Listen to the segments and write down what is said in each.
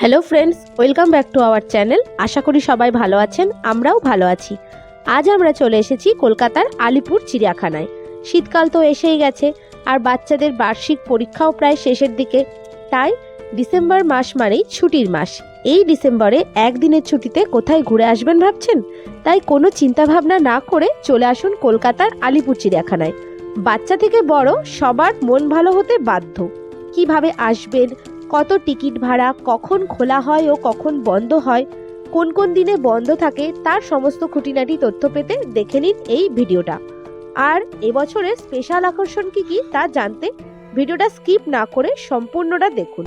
Hello friends, welcome back to our channel. আশা করি সবাই ভালো আছেন, আমরাও ভালো আছি। আজ আমরা চলে এসেছি কলকাতার আলিপুর চিড়িয়াখানায়। শীতকাল তো এসেই গেছে, আর বাচ্চাদের বার্ষিক পরীক্ষাও প্রায় শেষের দিকে। তাই ডিসেম্বর মাস মানেই ছুটির মাস। এই ডিসেম্বরে একদিনের ছুটিতে কোথায় ঘুরে আসবেন ভাবছেন? তাই কোনো চিন্তাভাবনা না করে চলে আসুন কলকাতার আলিপুর চিড়িয়াখানায়। বাচ্চা থেকে বড় সবার মন ভালো হতে বাধ্য। কীভাবে আসবেন কত টিকিট ভাড়া, কখন খোলা হয় ও কখন বন্ধ হয়, কোন কোন দিনে বন্ধ থাকে, তার সমস্ত খুঁটিনাটি তথ্য পেতে দেখে নিন এই ভিডিওটা। আর এবছরের স্পেশাল আকর্ষণ কি কি তা জানতে ভিডিওটা স্কিপ না করে সম্পূর্ণটা দেখুন।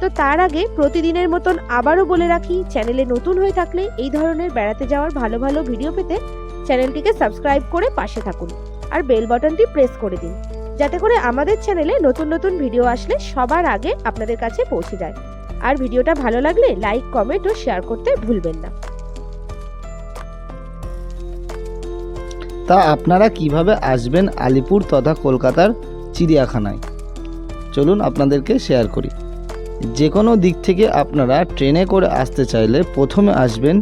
তো তার আগে প্রতিদিনের মতন আবারও বলে রাখি, চ্যানেলে নতুন হয়ে থাকলে এই ধরনের বেড়াতে যাওয়ার ভালো ভালো ভিডিও পেতে চ্যানেলটিকে সাবস্ক্রাইব করে পাশে থাকুন। আর বেল বাটনটি প্রেস করে দিন। যাতে করে আমাদের চ্যানেলে নতুন নতুন ভিডিও আসলে সবার আগে আপনাদের কাছে পৌঁছে যায়। আর ভিডিওটা ভালো লাগলে লাইক, কমেন্ট ও শেয়ার করতে ভুলবেন না। তা আপনারা কীভাবে আসবেন আলিপুর তথা কলকাতার চিড়িয়াখানায়? চলুন আপনাদেরকে শেয়ার করি। যে কোনো দিক থেকে আপনারা ট্রেনে করে আসতে চাইলে প্রথমে আসবেন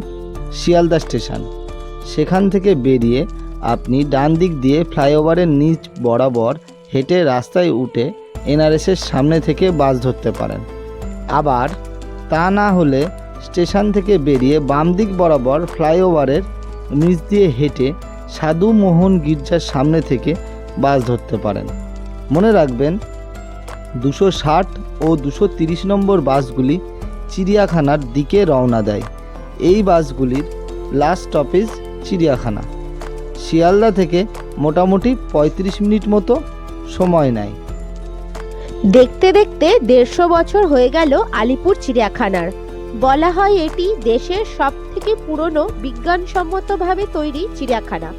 শিয়ালদা স্টেশন। সেখান থেকে বেরিয়ে আপনি ডান দিক দিয়ে ফ্লাইওভারের নিচ বরাবর হেঁটে রাস্তায় উঠে এনআরএসের সামনে থেকে বাস ধরতে পারেন। আবার তা না হলে স্টেশন থেকে বেরিয়ে বাম দিক বরাবর ফ্লাইওভারের নিচ দিয়ে হেঁটে সাধু মোহন গির্জার সামনে থেকে বাস ধরতে পারেন। মনে রাখবেন, দুশো ষাট ও দুশো তিরিশ নম্বর বাসগুলি চিড়িয়াখানার দিকে রওনা দেয়। এই বাসগুলির লাস্ট স্টপেজ চিড়িয়াখানা। শিয়ালদা থেকে মোটামুটি পঁয়ত্রিশ মিনিট মতো সময় নেয় দেখতে দেখতে দেড়শো বছর হয়ে গেল আলিপুর চিড়িয়াখানার। বলা হয় এটি দেশের সব থেকে পুরনো বিজ্ঞানসম্মতভাবে তৈরি চিড়িয়াখানা।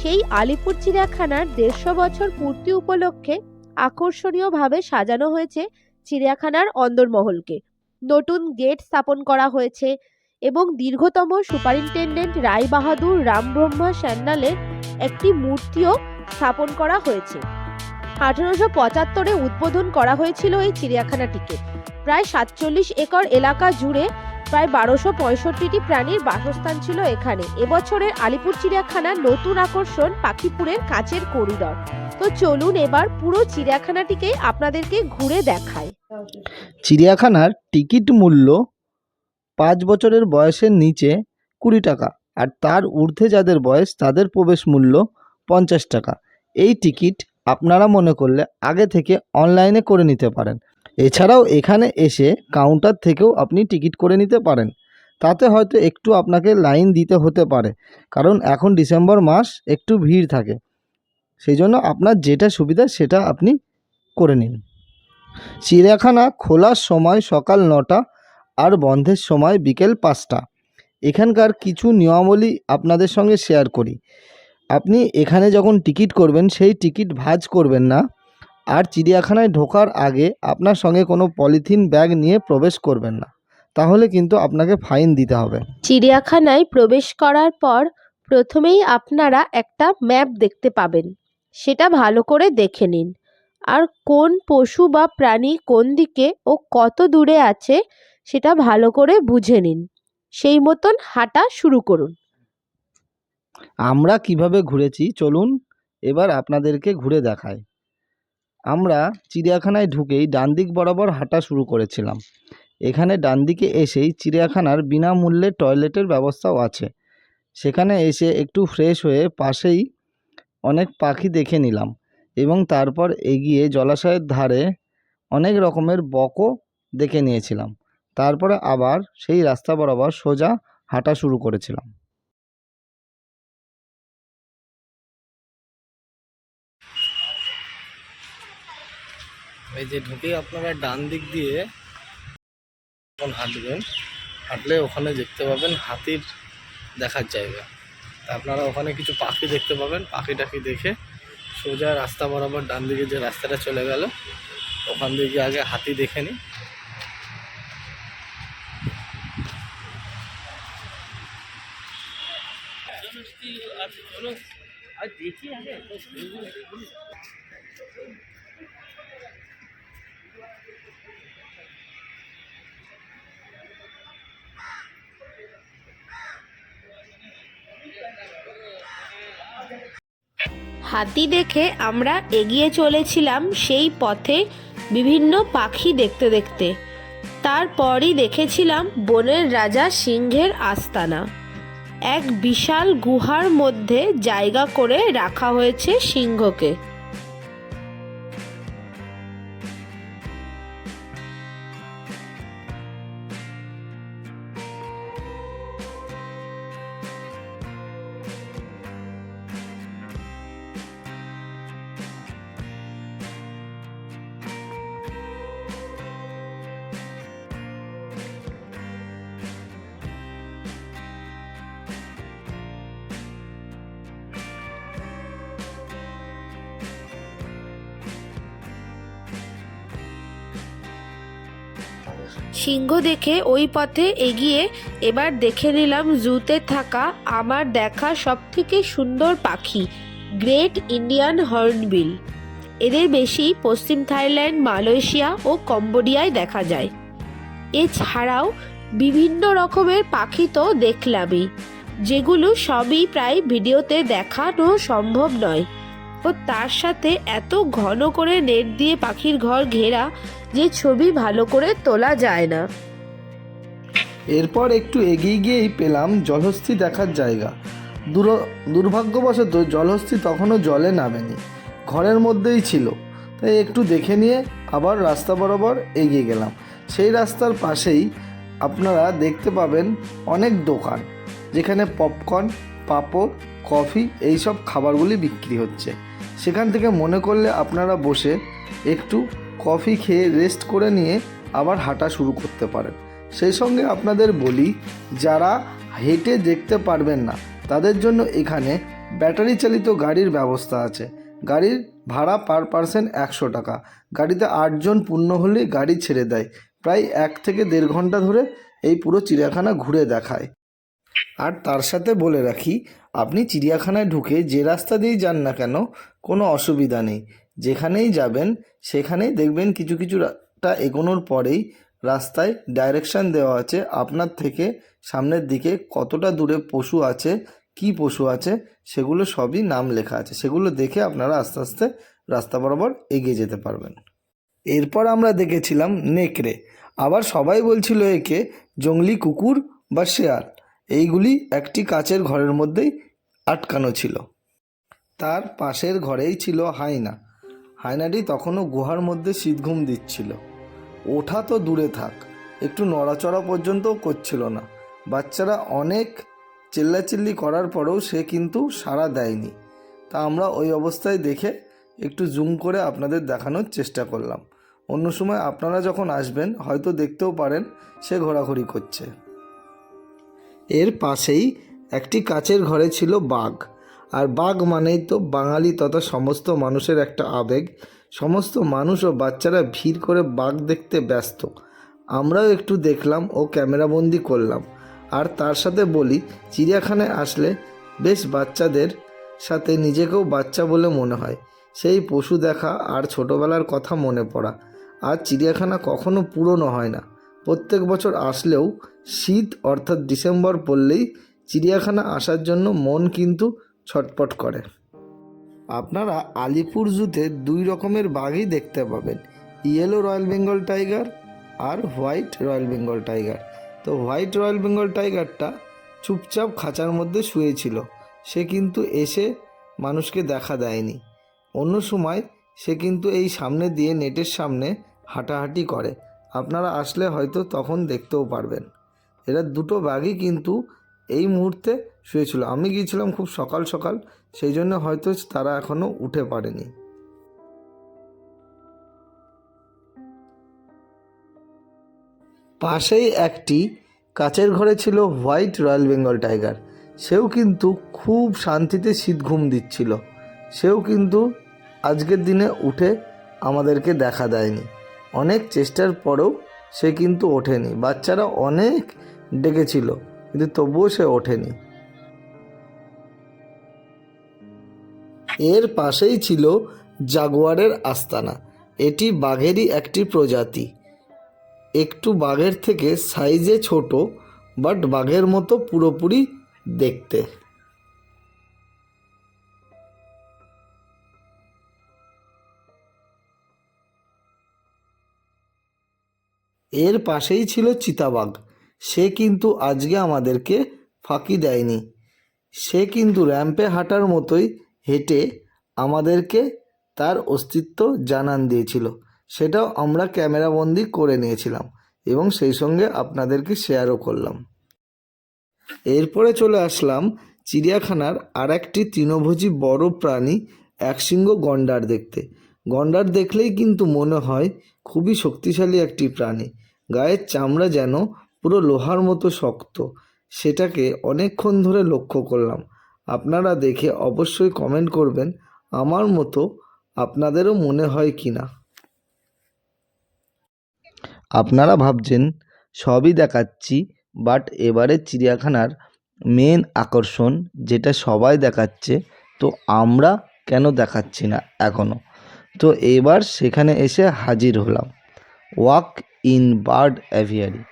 সেই আলিপুর চিড়িয়াখানার দেড়শো বছর পূর্তি উপলক্ষে আকর্ষণীয়ভাবে সাজানো হয়েছে চিড়িয়াখানার অন্দরমহলকে। নতুন গেট স্থাপন করা হয়েছে এবং দীর্ঘতম সুপারিনটেন্ডেন্ট রায় বাহাদুর রামব্রহ্মা স্যান্নালের একটি মূর্তিও স্থাপন করা হয়েছে। আঠারোশো পঁচাত্তরে উদ্বোধন করা হয়েছিল এই চিড়িয়াখানাটিকে প্রায় সাতচল্লিশ একর এলাকা জুড়ে প্রায় বারোশো পঁয়ষট্টিটি প্রাণীর বাসস্থান ছিল এখানে। এবছরের আলিপুর চিড়িয়াখানার নতুন আকর্ষণ পাখিপুরের কাচের করিডর। তো চলুন এবার পুরো চিড়িয়াখানাটিকে আপনাদেরকে ঘুরে দেখায় চিড়িয়াখানার টিকিট মূল্য পাঁচ বছরের বয়সের নিচে কুড়ি টাকা আর তার ঊর্ধ্বে যাদের বয়স তাদের প্রবেশ মূল্য পঞ্চাশ টাকা। এই টিকিট আপনারা মনে করলে আগে থেকে অনলাইনে করে নিতে পারেন। এছাড়াও এখানে এসে কাউন্টার থেকেও আপনি টিকিট করে নিতে পারেন। তাতে হয়তো একটু আপনাকে লাইন দিতে হতে পারে, কারণ এখন ডিসেম্বর মাস, একটু ভিড় থাকে। সেই জন্য আপনার যেটা সুবিধা সেটা আপনি করে নিন। চিড়িয়াখানা খোলার সময় সকাল নটা আর বন্ধের সময় বিকেল পাঁচটা। এখানকার কিছু নিয়মাবলী আপনাদের সঙ্গে শেয়ার করি। আপনি এখানে যখন টিকিট করবেন, সেই টিকিট ভাঁজ করবেন না। আর চিড়িয়াখানায় ঢোকার আগে আপনার সঙ্গে কোনো পলিথিন ব্যাগ নিয়ে প্রবেশ করবেন না। তাহলে কিন্তু আপনাকে ফাইন দিতে হবে। চিড়িয়াখানায় প্রবেশ করার পর প্রথমেই আপনারা একটা ম্যাপ দেখতে পাবেন। সেটা ভালো করে দেখে নিন। আর কোন পশু বা প্রাণী কোন দিকে ও কত দূরে আছে, সেটা ভালো করে বুঝে নিন। সেই মতন হাঁটা শুরু করুন। আমরা কীভাবে ঘুরেছি? চলুন এবার আপনাদেরকে ঘুরে দেখাই। আমরা চিড়িয়াখানায় ঢুকেই ডান দিক বরাবর হাঁটা শুরু করেছিলাম। এখানে ডান দিকে এসেই চিড়িয়াখানার বিনামূল্যে টয়লেটের ব্যবস্থাও আছে। সেখানে এসে একটু ফ্রেশ হয়ে পাশেই অনেক পাখি দেখে নিলাম এবং তারপর এগিয়ে জলাশয়ের ধারে অনেক রকমের বকও দেখে নিয়েছিলাম। তারপরে আবার সেই রাস্তা বরাবর সোজা হাঁটা শুরু করেছিলাম। এই যে ঢুকে আপনারা ডান দিক দিয়ে যখন হাঁটবেন, হাঁটলে ওখানে দেখতে পাবেন হাতির দেখার জায়গা। আপনারা ওখানে কিছু পাখি দেখতে পাবেন পাখি টাখি দেখে সোজা রাস্তা বরাবর ডান দিকে যে রাস্তাটা চলে গেল, ওখান দিকে আগে হাতি দেখে নিই। হাতি দেখে আমরা এগিয়ে চলেছিলাম সেই পথে বিভিন্ন পাখি দেখতে দেখতে। তারপরই দেখেছিলাম বনের রাজা সিংহের আস্তানা। এক বিশাল গুহার মধ্যে জায়গা করে রাখা হয়েছে সিংহকে। সিংহ দেখে ওই পথে এগিয়ে এবার দেখে নিলাম জুতে থাকা আমার দেখা সবথেকে সুন্দর পাখি, গ্রেট ইন্ডিয়ান হর্নবিল। এদের বেশি পশ্চিম থাইল্যান্ড, মালয়েশিয়া ও কম্বোডিয়ায় দেখা যায়। এছাড়াও বিভিন্ন রকমের পাখি তো দেখলামই, যেগুলো সবই প্রায় ভিডিওতে দেখানো সম্ভব নয়। ও তার সাথে এত ঘন করে নেট দিয়ে পাখির ঘর ঘেরা যে ছবি ভালো করে তোলা যায় না। এরপর একটু এগিয়ে গিয়েই পেলাম জলহস্তি দেখার জায়গা। দুর, দুর্ভাগ্যবশত জলহস্তি তখনও জলে নামেনি, ঘরের মধ্যেই ছিল। তাই একটু দেখে নিয়ে আবার রাস্তা বরাবর এগিয়ে গেলাম। সেই রাস্তার পাশেই আপনারা দেখতে পাবেন অনেক দোকান, যেখানে পপকর্ন, পাঁপড়, কফি, এইসব খাবারগুলি বিক্রি হচ্ছে। সেখান থেকে মনে করলে আপনারা বসে একটু কফি খেয়ে রেস্ট করে নিয়ে আবার হাঁটা শুরু করতে পারেন। সেই সঙ্গে আপনাদের বলি, যারা হেঁটে দেখতে পারবেন না, তাদের জন্য এখানে ব্যাটারি চালিত গাড়ির ব্যবস্থা আছে। গাড়ির ভাড়া পার পার্সন একশো টাকা। গাড়িতে আটজন পূর্ণ হলে গাড়ি ছেড়ে দেয়। প্রায় এক থেকে দেড় ঘণ্টা ধরে এই পুরো চিড়িয়াখানা ঘুরে দেখায়। আর তার সাথে বলে রাখি আপনি চিড়িয়াখানায় ঢুকে যে রাস্তা দিয়েই যান না কেন, কোনো অসুবিধা নেই। যেখানেই যাবেন, সেখানেই দেখবেন কিছু কিছুটা এগোনোর পরেই রাস্তায় ডাইরেকশন দেওয়া আছে আপনার থেকে। সামনের দিকে কতটা দূরে পশু আছে, কি পশু আছে, সেগুলো সবই নাম লেখা আছে। সেগুলো দেখে আপনারা আস্তে আস্তে রাস্তা বরাবর এগিয়ে যেতে পারবেন। এরপর আমরা দেখেছিলাম নেকড়ে। আবার সবাই বলছিল একে জঙ্গলি কুকুর বা শেয়াল। এইগুলি একটি কাচের ঘরের মধ্যেই আটকানো ছিল। তার পাশের ঘরেই ছিল হায়না। হায়নাটি তখনও গুহার মধ্যে শীতঘুম দিচ্ছিল। ওঠা তো দূরে থাক, একটু নড়াচড়া পর্যন্তও করছিল না। বাচ্চারা অনেক চিল্লাচিল্লি করার পরেও সে কিন্তু সাড়া দেয়নি। তা আমরা ওই অবস্থায় দেখে একটু জুম করে আপনাদের দেখানোর চেষ্টা করলাম। অন্য সময় আপনারা যখন আসবেন, হয়তো দেখতেও পারেন সে ঘোরাঘুরি করছে। এর পাশেই একটি কাচের ঘরে ছিল বাঘ, আর বাঘ মানেই তো বাঙালি তথা সমস্ত মানুষের একটা আবেগ। সমস্ত মানুষ ও বাচ্চারা ভিড় করে বাঘ দেখতে ব্যস্ত। আমরাও একটু দেখলাম ও ক্যামেরাবন্দি করলাম। আর তার সাথে বলি, চিড়িয়াখানায় আসলে বেশ বাচ্চাদের সাথে নিজেকেও বাচ্চা বলে মনে হয়। সেই পশু দেখা আর ছোটোবেলার কথা মনে পড়া। আর চিড়িয়াখানা কখনো পুরনো হয় না। প্রত্যেক বছর আসলেও শীত অর্থাৎ ডিসেম্বর পড়লেই চিড়িয়াখানা আসার জন্য মন কিন্তু ছটপট করে। আপনারা আলিপুর জুতে দুই রকমের বাঘই দেখতে পাবেন। ইয়েলো রয়্যাল বেঙ্গল টাইগার আর হোয়াইট রয়্যাল বেঙ্গল টাইগার তো হোয়াইট রয়্যাল বেঙ্গল টাইগারটা চুপচাপ খাঁচার মধ্যে শুয়েছিল। সে কিন্তু এসে মানুষকে দেখা দেয়নি। অন্য সময় সে কিন্তু এই সামনে দিয়ে নেটের সামনে হাঁটাহাঁটি করে। আপনারা আসলে হয়তো তখন দেখতেও পারবেন। এরা দুটো বাঘই কিন্তু এই মুহূর্তে শুয়েছিল। আমি গিয়েছিলাম খুব সকাল সকাল, সেই জন্য হয়তো তারা এখনও উঠে পারেনি। পাশেই একটি কাচের ঘরে ছিল হোয়াইট রয়্যাল বেঙ্গল টাইগার। সেও কিন্তু খুব শান্তিতে শীত ঘুম দিচ্ছিল। সেও কিন্তু আজকের দিনে উঠে আমাদেরকে দেখা দেয়নি। অনেক চেষ্টার পরেও সে কিন্তু ওঠেনি। বাচ্চারা অনেক ডেকেছিল। কিন্তু তবুও সে ওঠেনি। এর পাশেই ছিল জাগুয়ারের আস্তানা। এটি বাঘেরই একটি প্রজাতি। একটু বাঘের থেকে সাইজে ছোট, বাট বাঘের মতো পুরোপুরি দেখতে। এর পাশেই ছিল চিতাবাঘ। সে কিন্তু আজকে আমাদেরকে ফাঁকি দেয়নি। সে কিন্তু র্যাম্পে হাঁটার মতোই হেঁটে আমাদেরকে তার অস্তিত্ব জানান দিয়েছিল। সেটাও আমরা ক্যামেরাবন্দি করে নিয়েছিলাম এবং সেই সঙ্গে আপনাদেরকে শেয়ারও করলাম। এরপরে চলে আসলাম চিড়িয়াখানার আর একটি তৃণভোজী বড় প্রাণী একশৃঙ্গ গন্ডার দেখতে। গন্ডার দেখলেই কিন্তু মনে হয় খুবই শক্তিশালী একটি প্রাণী। গায়ের চামড়া যেন পুরো লোহার মতো শক্ত। সেটাকে অনেকক্ষণ ধরে লক্ষ্য করলাম। আপনারা দেখে অবশ্যই কমেন্ট করবেন, আমার মতো আপনাদেরও মনে হয় কি না আপনারা ভাবছেন, সবই দেখাচ্ছি বাট এবারে চিড়িয়াখানার মেন আকর্ষণ যেটা সবাই দেখাচ্ছে, তো আমরা কেন দেখাচ্ছি না এখনও তো এবার সেখানে এসে হাজির হলাম। ওয়াক ইন বার্ড অ্যাভিয়ারি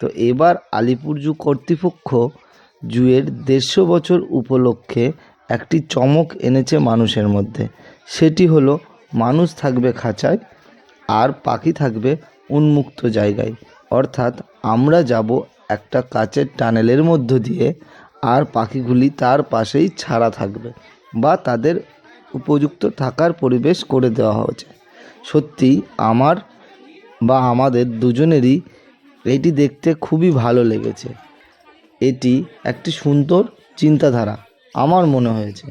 তো এবার আলিপুর জু কর্তৃপক্ষ জুয়ের দেড়শো বছর উপলক্ষে একটি চমক এনেছে মানুষের মধ্যে। সেটি হলো, মানুষ থাকবে খাঁচায়, আর পাখি থাকবে উন্মুক্ত জায়গায়। অর্থাৎ আমরা যাব একটা কাচের টানেলের মধ্য দিয়ে, আর পাখিগুলি তার পাশেই ছাড়া থাকবে বা তাদের উপযুক্ত থাকার পরিবেশ করে দেওয়া হয়েছে। সত্যি আমার বা আমাদের দুজনেরই এটি দেখতে খুবই ভালো লেগেছে। এটি একটি সুন্দর চিন্তাধারা, আমার মনে হয়েছে।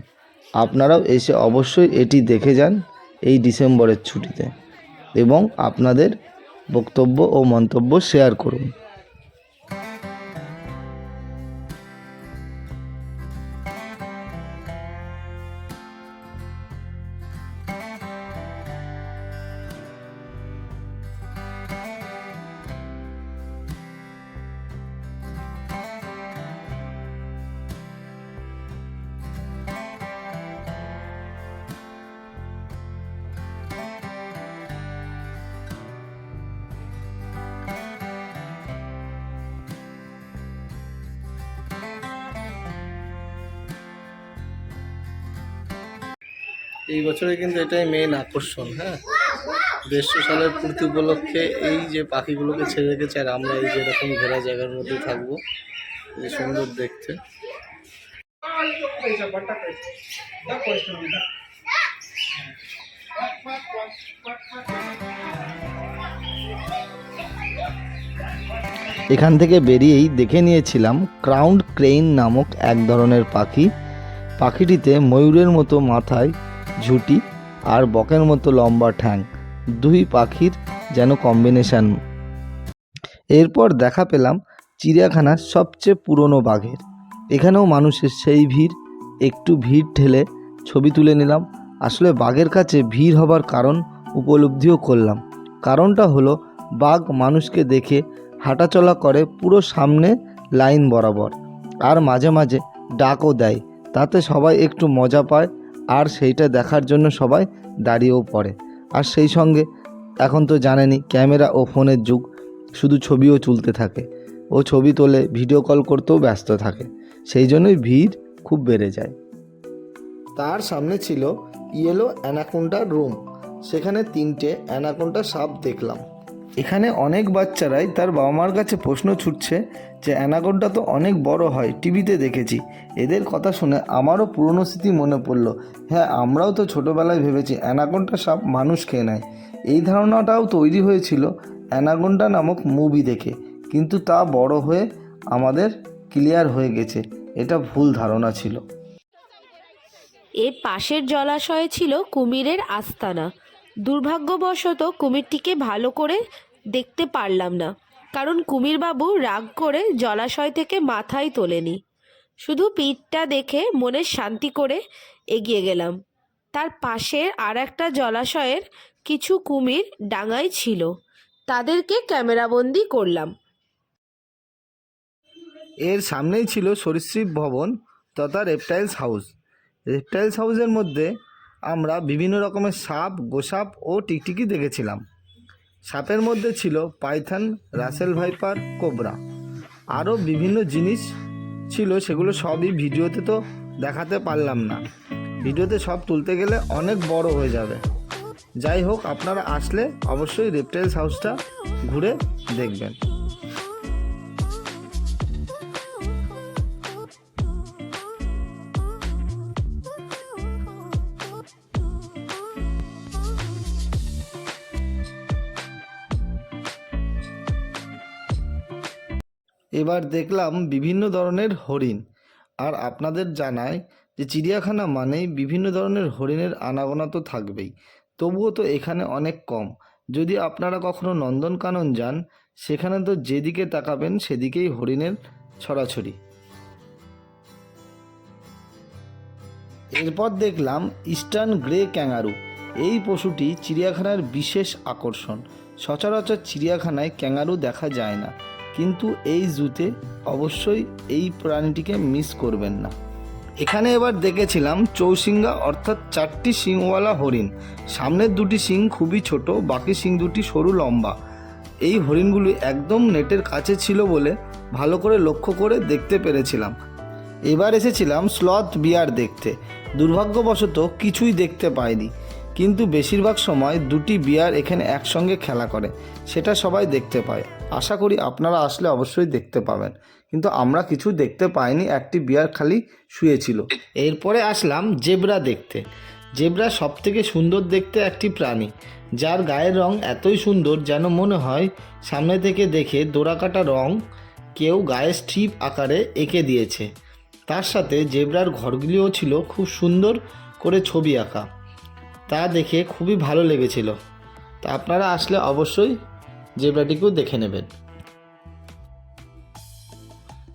আপনারাও এসে অবশ্যই এটি দেখে যান এই ডিসেম্বরের ছুটিতে এবং আপনাদের বক্তব্য ও মন্তব্য শেয়ার করুন। এই বছরে কিন্তু এটাই মেন আকর্ষণ হ্যাঁ? দেড়শো সালের পূর্তি উপলক্ষে এই যে পাখিগুলোকে ছেড়ে রেখেছে আর আমরা এই যে এরকম ঘোরা জায়গার মধ্যে থাকব যে সুন্দর দেখতে। এখান থেকে বেরিয়েই দেখে নিয়েছিলাম ক্রাউন্ড ক্রেইন নামক এক ধরনের পাখি। পাখিটিতে ময়ূরের মতো মাথায় ঝুঁটি আর বকের মতো লম্বা ঠ্যাং, দুই পাখির যেন কম্বিনেশন এরপর দেখা পেলাম চিড়িয়াখানার সবচেয়ে পুরনো বাঘের। এখানেও মানুষের সেই ভিড়, একটু ভিড় ঠেলে ছবি তুলে নিলাম। আসলে বাঘের কাছে ভিড় হবার কারণ উপলব্ধিও করলাম। কারণটা হলো বাঘ মানুষকে দেখে হাঁটাচলা করে পুরো সামনে লাইন বরাবর, আর মাঝে মাঝে ডাকও দেয়। তাতে সবাই একটু মজা পায় আর সেইটা দেখার জন্য সবাই দাঁড়িয়েও পড়ে। আর সেই সঙ্গে এখন তো জানেনি, ক্যামেরা ও ফোনের যুগ, শুধু ছবিও তুলতে থাকে। ও ছবি তোলে, ভিডিও কল করতেও ব্যস্ত থাকে। সেই জন্যই ভিড় খুব বেড়ে যায়। তার সামনে ছিল ইয়েলো অ্যানাকোন্ডা রুম। সেখানে তিনটে অ্যানাকোন্ডা সাপ দেখলাম। এখানে অনেক বাচ্চারাই তার বাবা মার কাছে প্রশ্ন ছুটছে যে অ্যানাকোন্ডা তো অনেক বড় হয়, টিভিতে দেখেছি। এদের কথা শুনে আমারও পুরনো স্মৃতি মনে পড়ল। হ্যাঁ আমরাও তো ছোটোবেলায় ভেবেছি অ্যানাকোন্ডা সাপ মানুষ খেয়ে নেয়। এই ধারণাটাও তৈরি হয়েছিল অ্যানাকোন্ডা নামক মুভি দেখে। কিন্তু তা বড় হয়ে আমাদের ক্লিয়ার হয়ে গেছে। এটা ভুল ধারণা ছিল। এর পাশের জলাশয়ে ছিল কুমিরের আস্তানা। দুর্ভাগ্যবশত কুমিরটিকে ভালো করে দেখতে পারলাম না। কারণ কুমিরবাবু রাগ করে জলাশয় থেকে মাথায় তোলেনি। শুধু পিঠটা দেখে মনের শান্তি করে এগিয়ে গেলাম। তার পাশে আর একটা জলাশয়ের কিছু কুমির ডাঙায় ছিল। তাদেরকে ক্যামেরাবন্দি করলাম। এর সামনেই ছিল সরীসৃপ ভবন তথা রেপটাইলস হাউস রেপটাইলস হাউসের মধ্যে আমরা বিভিন্ন রকমের সাপ, গোসাপ ও টিকটিকি দেখেছিলাম। সাপের মধ্যে ছিল পাইথান, রাসেল ভাইপার, কোবরা। আরও বিভিন্ন জিনিস ছিল, সেগুলো সবই ভিডিওতে তো দেখাতে পারলাম না। ভিডিওতে সব তুলতে গেলে অনেক বড় হয়ে যাবে। যাই হোক, আপনারা আসলে অবশ্যই রেপটাইলস হাউসটা ঘুরে দেখবেন। এবার দেখলাম বিভিন্ন ধরনের হরিণ। আর আপনাদের জানায় যে চিড়িয়াখানা মানেই বিভিন্ন ধরনের হরিণের আনাগোনা তো থাকবেই। তবুও তো এখানে অনেক কম। যদি আপনারা কখনো নন্দনকানন যান, সেখানে তো যেদিকে তাকাবেন, সেদিকেই হরিণের ছড়াছড়ি। এরপর দেখলাম ইস্টার্ন গ্রে ক্যাঙ্গারু। এই পশুটি চিড়িয়াখানার বিশেষ আকর্ষণ। সচরাচর চিড়িয়াখানায় ক্যাঙ্গারু দেখা যায় না। কিন্তু এই জুতে অবশ্যই এই প্রাণীটিকে মিস করবেন না। এখানে এবার দেখেছিলাম চৌসিঙ্গা অর্থাৎ চারটি শিংওয়ালা হরিণ। সামনের দুটি শিং খুবই ছোট, বাকি শিং দুটি সরু লম্বা। এই হরিণগুলি একদম নেটের কাছে ছিল বলে ভালো করে লক্ষ্য করে দেখতে পেরেছিলাম। এবার এসেছিলাম স্লথ বিয়ার দেখতে। দুর্ভাগ্যবশত কিছুই দেখতে পাইনি। কিন্তু বেশিরভাগ সময় দুটি বিয়ার এখানে একসঙ্গে খেলা করে, সেটা সবাই দেখতে পায়। আশা করি আপনারা আসলে অবশ্যই দেখতে পাবেন। কিন্তু আমরা কিছু দেখতে পাইনি, একটি বিয়ার খালি শুয়েছিল। এরপরে আসলাম জেব্রা দেখতে। জেব্রা সব থেকে সুন্দর দেখতে একটি প্রাণী, যার গায়ের রং এতই সুন্দর যেন মনে হয় সামনে থেকে দেখে দোরাকাটা রং কেউ গায়ে স্ট্রিপ আকারে এঁকে দিয়েছে। তার সাথে জেব্রার ঘরগুলিও ছিল খুব সুন্দর করে ছবি আঁকা। তা দেখে খুবই ভালো লেগেছিল। তা আপনারা আসলে অবশ্যই জেব্রাটিকেও দেখে নেবেন।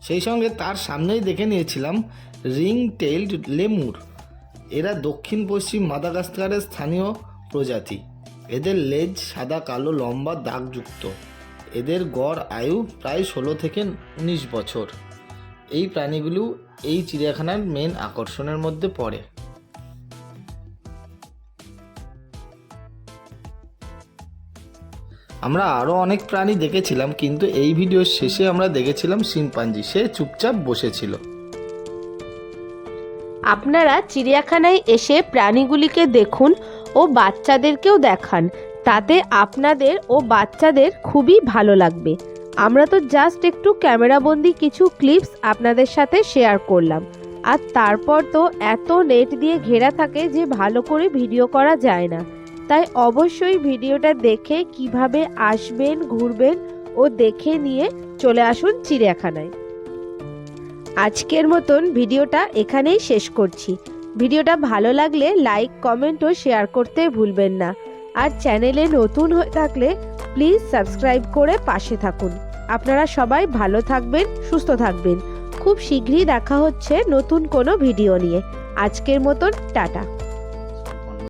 সেই সঙ্গে তার সামনেই দেখে নিয়েছিলাম রিং টেইলড লেমুর। এরা দক্ষিণ পশ্চিম মাদাগাস্কারের স্থানীয় প্রজাতি। এদের লেজ সাদা, কালো, লম্বা, দাগযুক্ত। এদের গড় আয়ু প্রায় ষোলো থেকে উনিশ বছর। এই প্রাণীগুলো এই চিড়িয়াখানার মেন আকর্ষণের মধ্যে পড়ে। আমরা আরও অনেক প্রাণী দেখেছিলাম, কিন্তু এই ভিডিওর শেষে আমরা দেখেছিলাম শিম্পাঞ্জি। সে চুপচাপ বসেছিল। আপনারা চিড়িয়াখানায় এসে প্রাণীগুলিকে দেখুন ও বাচ্চাদেরকেও দেখান। তাতে আপনাদের ও বাচ্চাদের খুবই ভালো লাগবে। আমরা তো জাস্ট একটু ক্যামেরাবন্দি কিছু ক্লিপস আপনাদের সাথে শেয়ার করলাম। আর তারপর তো এত নেট দিয়ে ঘেরা থাকে যে ভালো করে ভিডিও করা যায় না। তাই অবশ্যই ভিডিওটা দেখে কীভাবে আসবেন, ঘুরবেন ও দেখে নিয়ে চলে আসুন চিড়িয়াখানায়। আজকের মতন ভিডিওটা এখানেই শেষ করছি। ভিডিওটা ভালো লাগলে লাইক, কমেন্ট ও শেয়ার করতে ভুলবেন না। আর চ্যানেলে নতুন হয়ে থাকলে প্লিজ সাবস্ক্রাইব করে পাশে থাকুন। আপনারা সবাই ভালো থাকবেন, সুস্থ থাকবেন। খুব শীঘ্রই দেখা হচ্ছে নতুন কোনো ভিডিও নিয়ে। আজকের মতন টাটা।